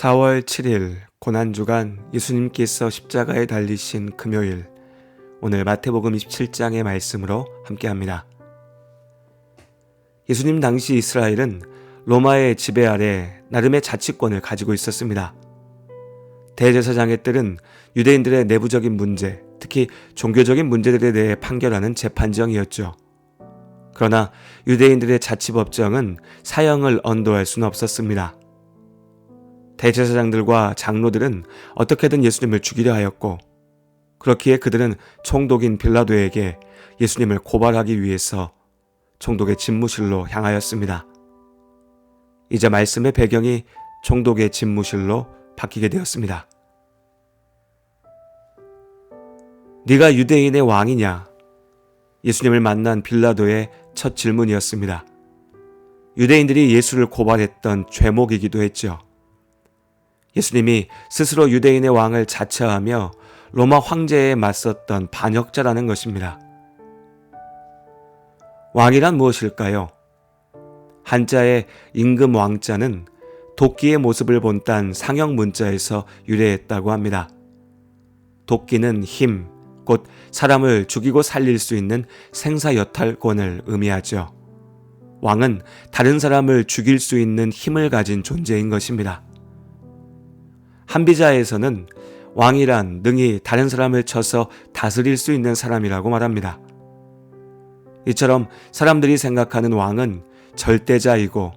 4월 7일 고난주간 예수님께서 십자가에 달리신 금요일 오늘 마태복음 27장의 말씀으로 함께합니다. 예수님 당시 이스라엘은 로마의 지배 아래 나름의 자치권을 가지고 있었습니다. 대제사장의 뜰은 유대인들의 내부적인 문제, 특히 종교적인 문제들에 대해 판결하는 재판정이었죠. 그러나 유대인들의 자치법정은 사형을 언도할 수는 없었습니다. 대제사장들과 장로들은 어떻게든 예수님을 죽이려 하였고 그렇기에 그들은 총독인 빌라도에게 예수님을 고발하기 위해서 총독의 집무실로 향하였습니다. 이제 말씀의 배경이 총독의 집무실로 바뀌게 되었습니다. 네가 유대인의 왕이냐? 예수님을 만난 빌라도의 첫 질문이었습니다. 유대인들이 예수를 고발했던 죄목이기도 했죠. 예수님이 스스로 유대인의 왕을 자처하며 로마 황제에 맞섰던 반역자라는 것입니다. 왕이란 무엇일까요? 한자의 임금 왕자는 도끼의 모습을 본 딴 상형 문자에서 유래했다고 합니다. 도끼는 힘, 곧 사람을 죽이고 살릴 수 있는 생사여탈권을 의미하죠. 왕은 다른 사람을 죽일 수 있는 힘을 가진 존재인 것입니다. 한비자에서는 왕이란 능히 다른 사람을 쳐서 다스릴 수 있는 사람이라고 말합니다. 이처럼 사람들이 생각하는 왕은 절대자이고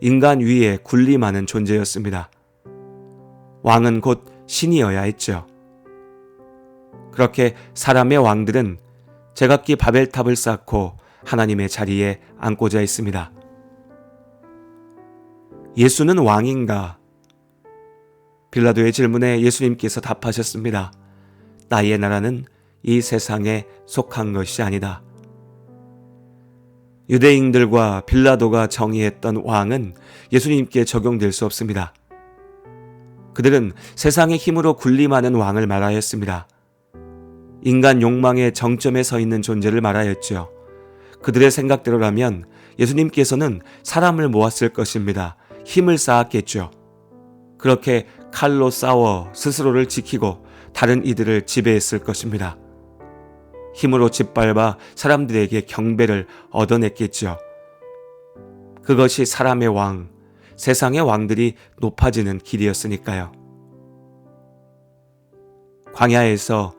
인간 위에 군림하는 존재였습니다. 왕은 곧 신이어야 했죠. 그렇게 사람의 왕들은 제각기 바벨탑을 쌓고 하나님의 자리에 앉고자 했습니다. 예수는 왕인가? 빌라도의 질문에 예수님께서 답하셨습니다. 나의 나라는 이 세상에 속한 것이 아니다. 유대인들과 빌라도가 정의했던 왕은 예수님께 적용될 수 없습니다. 그들은 세상의 힘으로 군림하는 왕을 말하였습니다. 인간 욕망의 정점에 서 있는 존재를 말하였죠. 그들의 생각대로라면 예수님께서는 사람을 모았을 것입니다. 힘을 쌓았겠죠. 그렇게 칼로 싸워 스스로를 지키고 다른 이들을 지배했을 것입니다. 힘으로 짓밟아 사람들에게 경배를 얻어냈겠죠. 그것이 사람의 왕, 세상의 왕들이 높아지는 길이었으니까요. 광야에서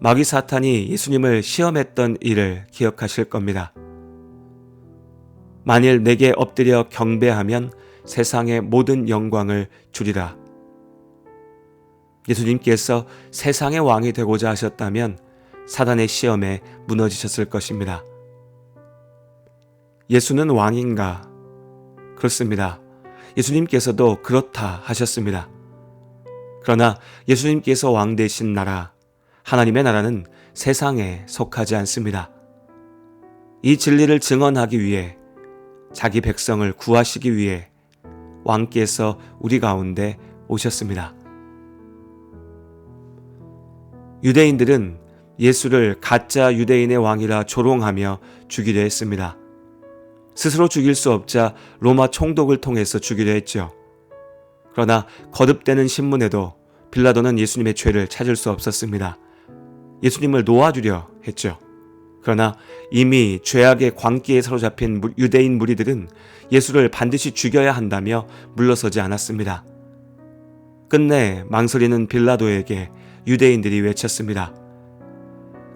마귀 사탄이 예수님을 시험했던 일을 기억하실 겁니다. 만일 내게 엎드려 경배하면 세상의 모든 영광을 주리라. 예수님께서 세상의 왕이 되고자 하셨다면 사단의 시험에 무너지셨을 것입니다. 예수는 왕인가? 그렇습니다. 예수님께서도 그렇다 하셨습니다. 그러나 예수님께서 왕 되신 나라, 하나님의 나라는 세상에 속하지 않습니다. 이 진리를 증언하기 위해 자기 백성을 구하시기 위해 왕께서 우리 가운데 오셨습니다. 유대인들은 예수를 가짜 유대인의 왕이라 조롱하며 죽이려 했습니다. 스스로 죽일 수 없자 로마 총독을 통해서 죽이려 했죠. 그러나 거듭되는 신문에도 빌라도는 예수님의 죄를 찾을 수 없었습니다. 예수님을 놓아주려 했죠. 그러나 이미 죄악의 광기에 사로잡힌 유대인 무리들은 예수를 반드시 죽여야 한다며 물러서지 않았습니다. 끝내 망설이는 빌라도에게 유대인들이 외쳤습니다.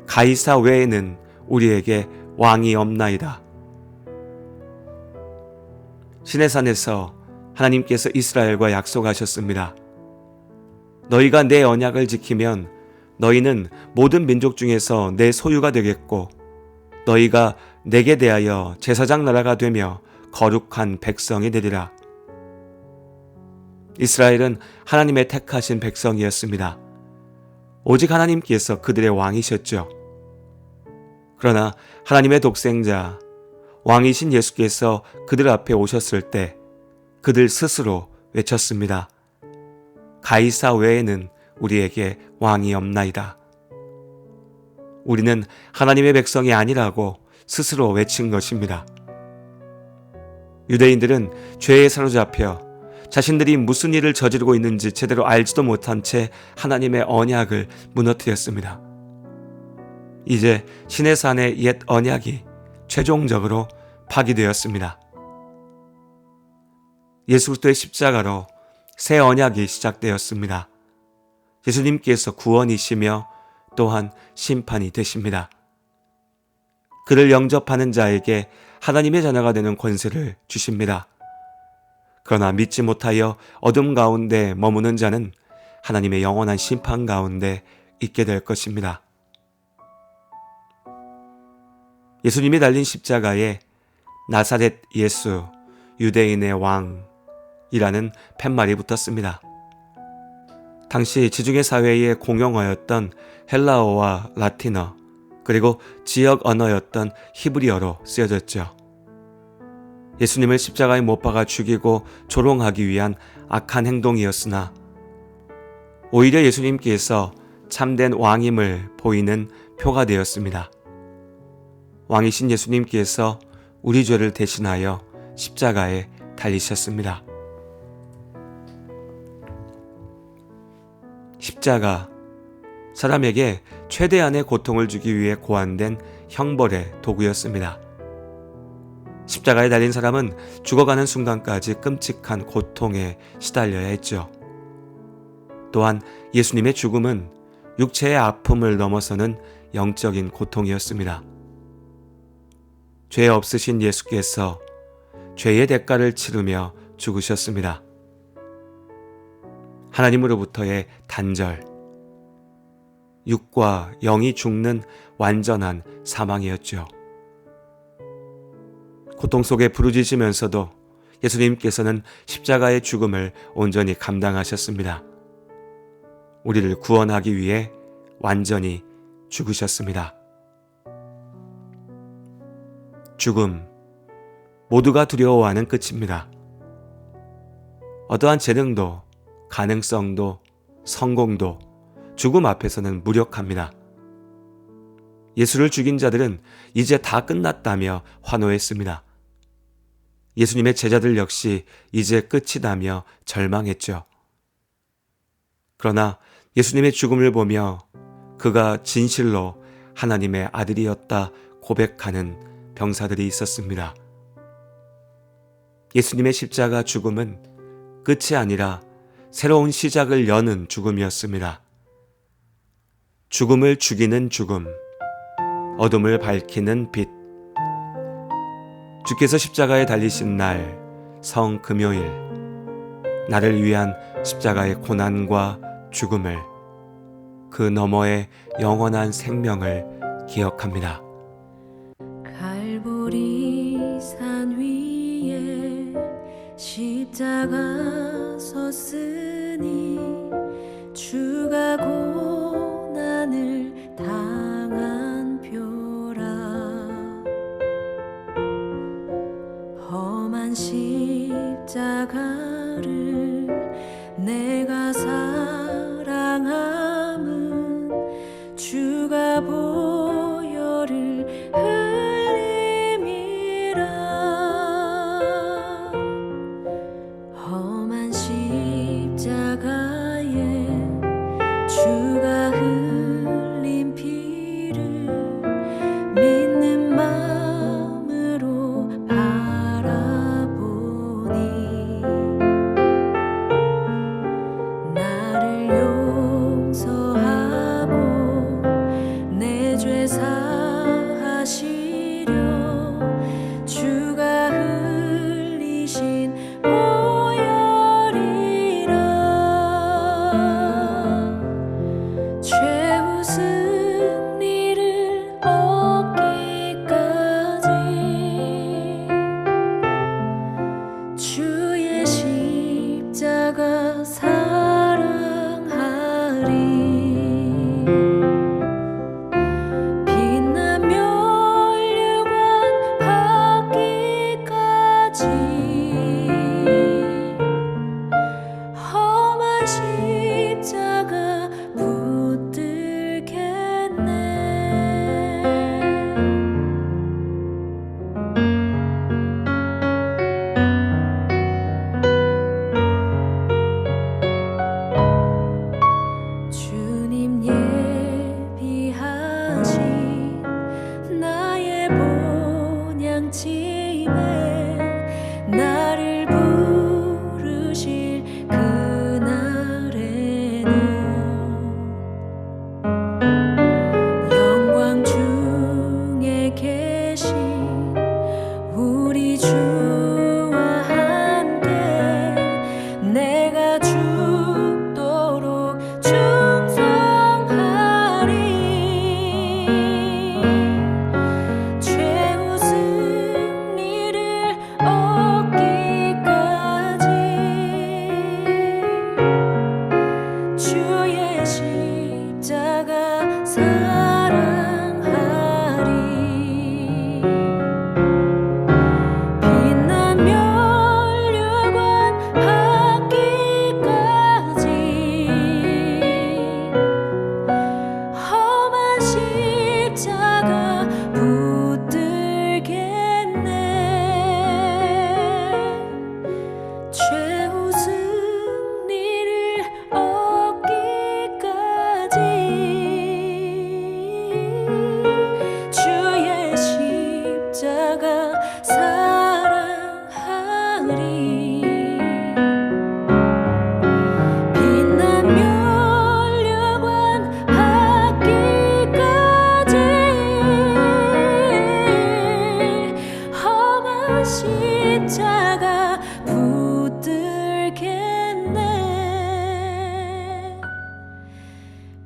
가이사 외에는 우리에게 왕이 없나이다. 시내산에서 하나님께서 이스라엘과 약속하셨습니다. 너희가 내 언약을 지키면 너희는 모든 민족 중에서 내 소유가 되겠고 너희가 내게 대하여 제사장 나라가 되며 거룩한 백성이 되리라. 이스라엘은 하나님의 택하신 백성이었습니다. 오직 하나님께서 그들의 왕이셨죠. 그러나 하나님의 독생자, 왕이신 예수께서 그들 앞에 오셨을 때 그들 스스로 외쳤습니다. 가이사 외에는 우리에게 왕이 없나이다. 우리는 하나님의 백성이 아니라고 스스로 외친 것입니다. 유대인들은 죄에 사로잡혀 자신들이 무슨 일을 저지르고 있는지 제대로 알지도 못한 채 하나님의 언약을 무너뜨렸습니다. 이제 신의 산의 옛 언약이 최종적으로 파기되었습니다. 예수 그리스도의 십자가로 새 언약이 시작되었습니다. 예수님께서 구원이시며 또한 심판이 되십니다. 그를 영접하는 자에게 하나님의 자녀가 되는 권세를 주십니다. 그러나 믿지 못하여 어둠 가운데 머무는 자는 하나님의 영원한 심판 가운데 있게 될 것입니다. 예수님이 달린 십자가에 나사렛 예수, 유대인의 왕이라는 팻말이 붙었습니다. 당시 지중해 사회에 공용어였던 헬라어와 라틴어, 그리고 지역 언어였던 히브리어로 쓰여졌죠. 예수님을 십자가에 못 박아 죽이고 조롱하기 위한 악한 행동이었으나 오히려 예수님께서 참된 왕임을 보이는 표가 되었습니다. 왕이신 예수님께서 우리 죄를 대신하여 십자가에 달리셨습니다. 십자가 사람에게 최대한의 고통을 주기 위해 고안된 형벌의 도구였습니다. 십자가에 달린 사람은 죽어가는 순간까지 끔찍한 고통에 시달려야 했죠. 또한 예수님의 죽음은 육체의 아픔을 넘어서는 영적인 고통이었습니다. 죄 없으신 예수께서 죄의 대가를 치르며 죽으셨습니다. 하나님으로부터의 단절, 육과 영이 죽는 완전한 사망이었죠. 고통 속에 부르짖으면서도 예수님께서는 십자가의 죽음을 온전히 감당하셨습니다. 우리를 구원하기 위해 완전히 죽으셨습니다. 죽음. 모두가 두려워하는 끝입니다. 어떠한 재능도, 가능성도, 성공도 죽음 앞에서는 무력합니다. 예수를 죽인 자들은 이제 다 끝났다며 환호했습니다. 예수님의 제자들 역시 이제 끝이다며 절망했죠. 그러나 예수님의 죽음을 보며 그가 진실로 하나님의 아들이었다 고백하는 병사들이 있었습니다. 예수님의 십자가 죽음은 끝이 아니라 새로운 시작을 여는 죽음이었습니다. 죽음을 죽이는 죽음, 어둠을 밝히는 빛, 주께서 십자가에 달리신 날, 성 금요일, 나를 위한 십자가의 고난과 죽음을, 그 너머의 영원한 생명을 기억합니다. 갈보리 산 위에 십자가 섰으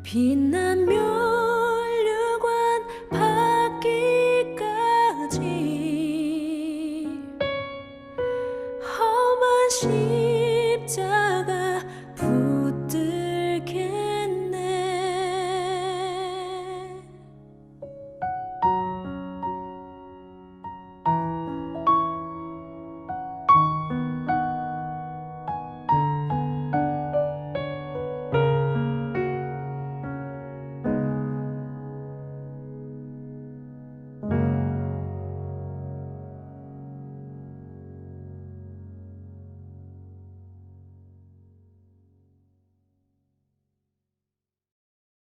빛나며